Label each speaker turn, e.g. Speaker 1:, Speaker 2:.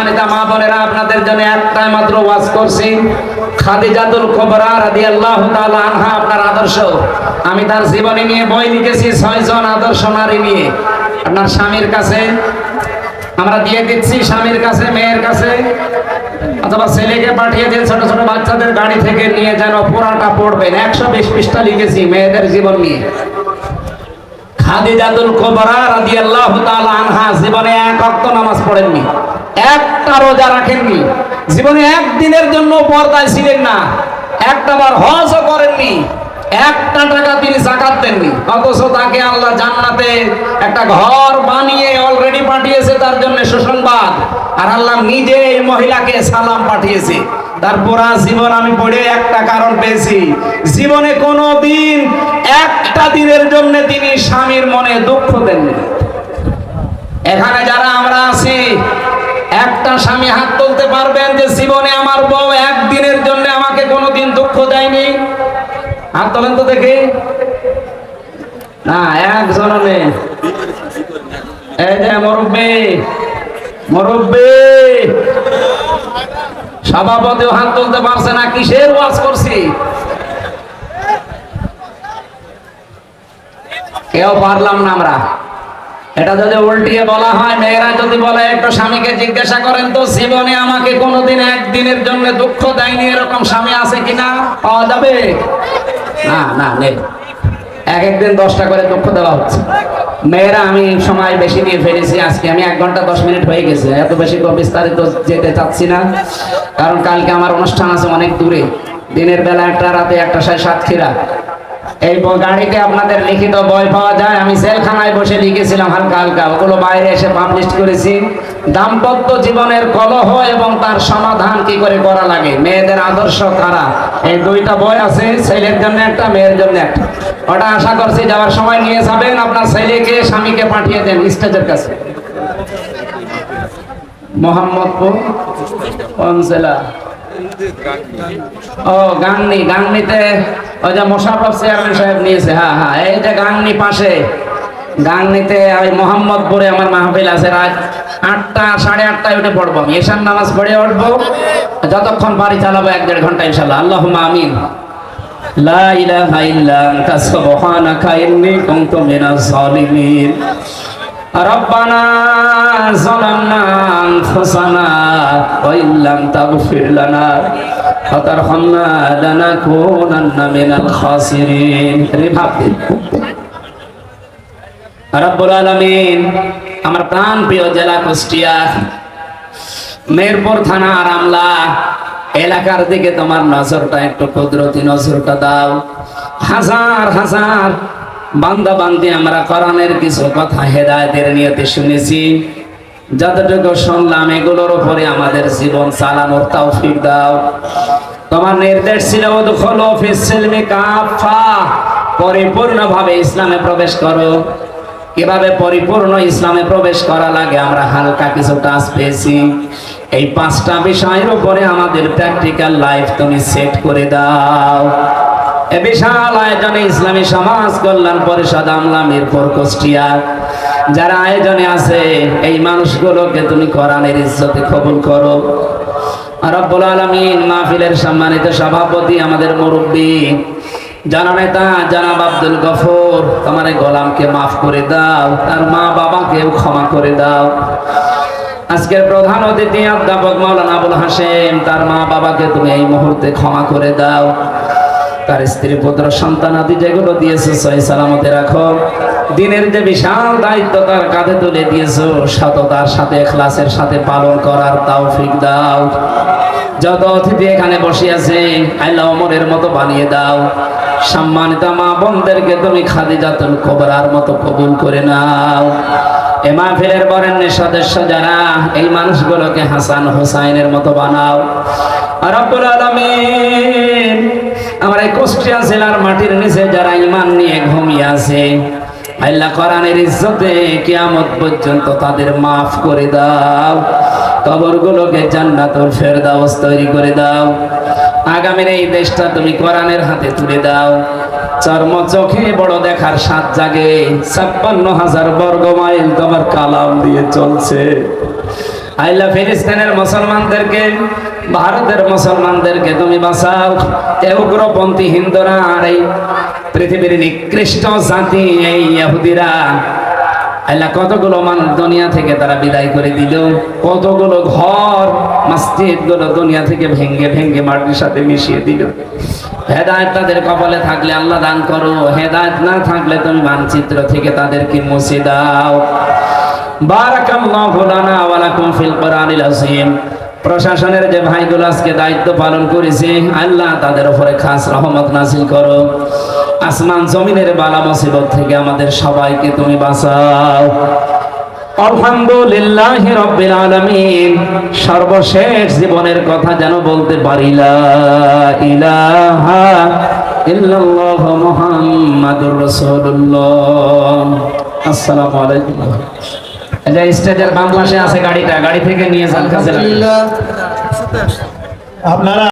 Speaker 1: সম্মানিত মা বোনেরা, আপনাদের জন্য একটাই মাত্র ওয়াজ করছি। খাদিজাতুল কুবরা রাদিয়াল্লাহু তাআলা আনহা আপনার আদর্শ। আমি তার জীবনী নিয়ে বই লিখেছি ছয়জন আদর্শ নারী নিয়ে। আপনার স্বামীর কাছে আমরা দিয়ে দিচ্ছি, স্বামীর কাছে, মেয়ের কাছে, অথবা ছেলেকে পাঠিয়ে দিন ছোট ছোট বাচ্চাদের গাড়ি থেকে নিয়ে যেন পুরাটা পড়বেন। একশো বিশ পৃষ্ঠা লিখেছি মেয়েদের জীবন নিয়ে। খাদিজাতুল কুবরা রাদিয়াল্লাহু তাআলা আনহা জীবনে এক ওয়াক্ত নামাজ পড়েননি। একটা রোজা রাখেননি। জীবনে একদিনের জন্য পর্দায় ছিলেন না। একটা বার হজও করেননি। একটা টাকা তিনি জাকাত দেননি। অথচ তাকে আল্লাহ জান্নাতে একটা ঘর বানিয়ে অলরেডি পাঠিয়েছে, তার জন্য সুসংবাদ। আর আল্লাহ নিজে এই মহিলাকে সালাম পাঠিয়েছে। তার পুরা জীবন আমি পড়ে একটা কারণ পেয়েছি। জীবনে কোনো দিন একটা দিনের জন্য তিনি স্বামীর মনে দুঃখ দেননি। এখানে যারা আমরা আছি একটা স্বামী হাত তুলতে পারবেন যে জীবনে আমার বউ একদিনের জন্য আমাকে কোনোদিন দুঃখ দেয়নি? হাত তোলেন তো দেখি। না একজন নেই এই যে মুরব্বী মুরব্বী। সভাপতিও হাত তুলতে পারছে না, কিসের ওয়াজ করছি? কেউ পারলাম না আমরা। এটা যদি উল্টিয়ে বলা হয়, মেয়েরা যদি বলে, একটু স্বামীকে জিজ্ঞাসা করেন তো জীবনে আমাকে কোনোদিন একদিনের জন্য দুঃখ দেয়নি, এরকম স্বামী আছে কিনা? পাওয়া যাবে? না না, নেই। এক একদিন দশটা করে দুঃখ দেওয়া হচ্ছে। মেয়েরা, আমি সময় বেশি নিয়ে ফেলেছি আজকে। আমি এক ঘণ্টা দশ মিনিট হয়ে গেছে। এত বেশি বিস্তারিত যেতে চাচ্ছি না। কারণ কালকে আমার অনুষ্ঠান আছে অনেক দূরে। দিনের বেলা একটা, রাতে একটা, সাড়ে সাতক্ষীরা। এই গাড়িতে আপনাদের লিখিত বই পাওয়া যায়। আমি সেলখানায় বসে লিখেছিলাম হালকা হালকা। ওগুলো বাইরে এসে পাবলিশ করেছি। দাম্পত্য জীবনের কলহ এবং তার সমাধান কি করে করা লাগে? মেয়েদের আদর্শ কারা? এই দুইটা বই আছে, ছেলের জন্য একটা, মেয়ের জন্য একটা। ওটা আশা করছি যাওয়ার সময় নিয়ে যাবেন। আপনার ছেলেকে, স্বামীকে পাঠিয়ে দেন স্টেজের কাছে। মোহাম্মদপুর জেলা? ও, গাংনি, গাংনিতে ওই যে চেয়ারম্যান সাহেব নিয়েছে হ্যাঁ হ্যাঁ এই যে গাংনি পাশে। গাংনিতে ওই মোহাম্মদপুরে আমার মাহফিল আছে, রাত আটটা, সাড়ে আটটায় উঠে পড়ব আমি। নামাজ পড়ে উঠবো, যতক্ষণ বাড়ি চালাবো এক দেড় ঘণ্টা ইনশাল্লাহ আল্লাহ আমিন। লা ইলাহা ইল্লা ربنا ظلمنا أنفسنا وإن لم تغفر لنا وترحمنا لنكونن من الخاسرين রিভাব রব্বুল আলামিন আমার প্রাণ প্রিয় জেলা কুষ্টিয়া মেরপুর থানা রামলা এলাকার দিকে তোমার নজরটা একটু কুদরতি নজরটা দাও হাজার হাজার বান্দা বান্দি আমরা কোরআনের কিছু কথা হেদায়েতের নিয়তে শুনেছি। যতটুকু শুনলাম, এগুলোর উপরে আমাদের জীবন চালানোর তৌফিক দাও। তোমার নির্দেশ ছিল, উদখুলু ফিস সিলমি কাফা পরিপূর্ণভাবে ইসলামে প্রবেশ করো। কীভাবে পরিপূর্ণ ইসলামে প্রবেশ করা লাগে, আমরা হালকা কিছু টাচ পেয়েছি। এই পাঁচটা বিষয়ের উপরে আমাদের প্র্যাকটিক্যাল লাইফ তুমি সেট করে দাও। এ বিশাল আয়োজনে ইসলামী সমাজ কল্যাণ পরিষদ কুষ্টিয়া। যারা আয়োজনে আছে, এই মানুষগুলোকে তুমি কোরআনের ইজ্জতে কবুল করো। রব্বুল মাহফিলের সম্মানিত সভাপতি আমাদের মুরব্বী, জননেতা জনাব আব্দুল গফর, তোমার গোলামকে মাফ করে দাও, তার মা বাবাকেও ক্ষমা করে দাও। আজকের প্রধান অতিথি অধ্যাপক মাওলানা আবুল হাসেম তার মা বাবাকে তুমি এই মুহূর্তে ক্ষমা করে দাও। তার স্ত্রী, পুত্র, সন্তান আদি যেগুলো দিয়েছ, সহি সালামতে রাখো। দিনের যে বিশাল দায়িত্ব তার কাঁধে তুলে দিয়েছ, সততার সাথে ক্লাসের সাথে পালন করার তৌফিক দাও। যত অতিথি এখানে বসে আছে, আল্লাহ অমরের মতো বানিয়ে দাও। সম্মানিত মা বোনদেরকে তুমি খাদিজাতুল কোবরার মতো কবুল করে নাও। এ মাহফিলের বরেণ্য সদস্য যারা, এই মানুষগুলোকে হাসান হোসাইনের মতো বানাও। আর রব্বুল কুষ্টিয়া জেলার মাটির নিচে যারা ইমান নিয়ে ঘুমিয়ে আছে, আল্লাহ কোরআনের ইজ্জতে কিয়ামত পর্যন্ত তাদের মাফ করে দাও। কবরগুলোকে জান্নাতুল ফেরদাউস তৈরি করে দাও। আগামীর এই দেশটা তুমি কোরআনের হাতে তুলে দাও। চর্ম চোখে বড় দেখার সাত জাগে। ছাপ্পান্ন হাজার বর্গ মাইল তোমার কালাম দিয়ে চলছে। আইলা ফিলিস্তিনের মুসলমানদেরকে ভারতের মুসলমানদেরকে তুমি বাঁচাও। এ উগ্রপন্থী হিন্দুরা আর এই পৃথিবীর নিকৃষ্ট জাতি, এই ইহুদিরা। আল্লাহ কতগুলো মান দুনিয়া থেকে তারা বিদায় করে দিল। কতগুলো ঘর মসজিদগুলো দুনিয়া থেকে ভেঙ্গে ভেঙ্গে মাটির সাথে মিশিয়ে দিল। হেদায়ত তাদের কপালে থাকলে আল্লাহ দান করো। হেদায়ত না থাকলে তুমি মানচিত্র থেকে তাদেরকে মুছে দাও। বারাকাল্লাহু লানা ওয়া লাকুম ফিল কোরআনিল আযীম। প্রশাসনের যে ভাইগুলো আজকে দায়িত্ব পালন করেছে, আল্লাহ তাদের উপরে খাস রহমত নাসিল করো। আসমান জমিনের বালা মুসিবত থেকে আমাদের সবাইকে তুমি বাঁচাও। আলহামদুলিল্লাহ রব্বিল আলামিন। সর্বশেষ জীবনের কথা যেন বলতে পারি, লা ইলাহা ইল্লাল্লাহ মুহাম্মাদুর রাসূলুল্লাহ। আসসালামু আলাইকুম। যে স্টেজের বাম পাশে আছে গাড়িটা গাড়ি থেকে নিয়ে যান কাছে লাগবে।
Speaker 2: আপনারা